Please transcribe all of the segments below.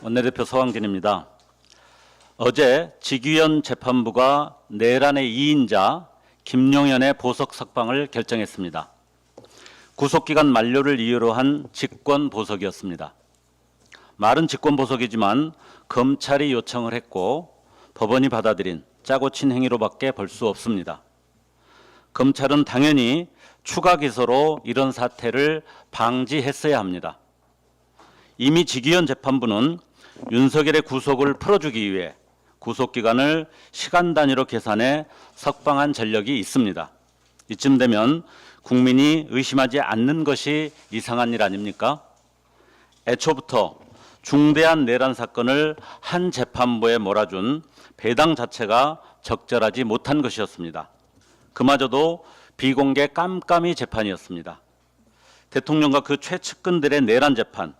원내대표 서광진입니다. 어제 직위원 재판부가 내란의 2인자 김용현의 보석 석방을 결정했습니다. 구속기간 만료를 이유로 한 직권 보석이었습니다. 말은 직권 보석이지만 검찰이 요청을 했고 법원이 받아들인 짜고 친 행위로밖에 볼 수 없습니다. 검찰은 당연히 추가 기소로 이런 사태를 방지했어야 합니다. 이미 직위원 재판부는 윤석열의 구속을 풀어주기 위해 구속 기간을 시간 단위로 계산해 석방한 전력이 있습니다. 이쯤 되면 국민이 의심하지 않는 것이 이상한 일 아닙니까? 애초부터 중대한 내란 사건을 한 재판부에 몰아준 배당 자체가 적절하지 못한 것이었습니다. 그마저도 비공개 깜깜이 재판이었습니다. 대통령과 그 최측근들의 내란 재판,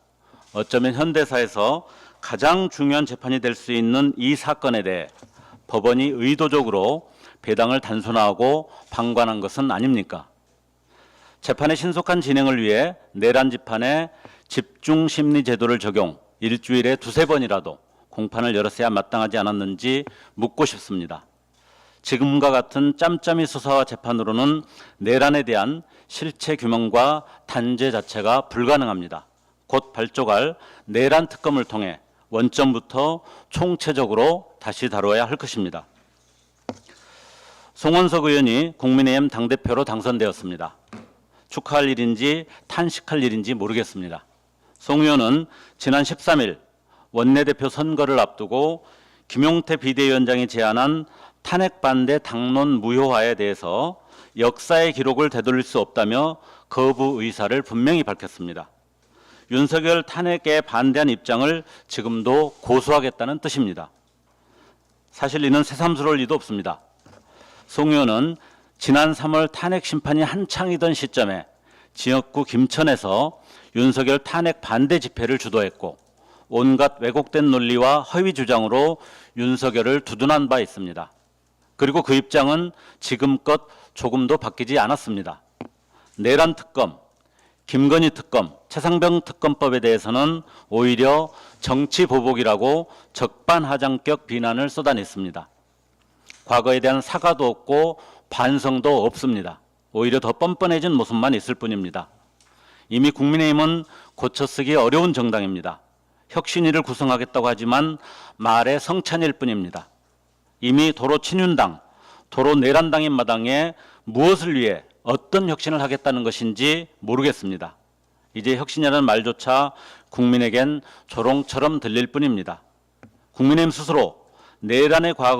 어쩌면 현대사에서 가장 중요한 재판이 될 수 있는 이 사건에 대해 법원이 의도적으로 배당을 단순화하고 방관한 것은 아닙니까? 재판의 신속한 진행을 위해 내란 재판에 집중 심리 제도를 적용 일주일에 두세 번이라도 공판을 열었어야 마땅하지 않았는지 묻고 싶습니다. 지금과 같은 짬짬이 수사와 재판으로는 내란에 대한 실체 규명과 단죄 자체가 불가능합니다. 곧 발족할 내란 특검을 통해 원점부터 총체적으로 다시 다루어야 할 것입니다. 송원석 의원이 국민의힘 당대표로 당선되었습니다. 축하할 일인지 탄식할 일인지 모르겠습니다. 송 의원은 지난 13일 원내대표 선거를 앞두고 김용태 비대위원장이 제안한 탄핵 반대 당론 무효화에 대해서 역사의 기록을 되돌릴 수 없다며 거부 의사를 분명히 밝혔습니다. 윤석열 탄핵에 반대한 입장을 지금도 고수하겠다는 뜻입니다. 사실 이는 새삼스러울 리도 없습니다. 송 의원은 지난 3월 탄핵 심판이 한창이던 시점에 지역구 김천에서 윤석열 탄핵 반대 집회를 주도했고 온갖 왜곡된 논리와 허위 주장으로 윤석열을 두둔한 바 있습니다. 그리고 그 입장은 지금껏 조금도 바뀌지 않았습니다. 내란 특검, 김건희 특검, 최상병 특검법에 대해서는 오히려 정치 보복이라고 적반하장격 비난을 쏟아냈습니다. 과거에 대한 사과도 없고 반성도 없습니다. 오히려 더 뻔뻔해진 모습만 있을 뿐입니다. 이미 국민의힘은 고쳐쓰기 어려운 정당입니다. 혁신위를 구성하겠다고 하지만 말의 성찬일 뿐입니다. 이미 도로 친윤당, 도로 내란당인 마당에 무엇을 위해 어떤 혁신을 하겠다는 것인지 모르겠습니다. 이제 혁신이라는 말조차 국민에겐 조롱처럼 들릴 뿐입니다. 국민의힘 스스로 내란의 과거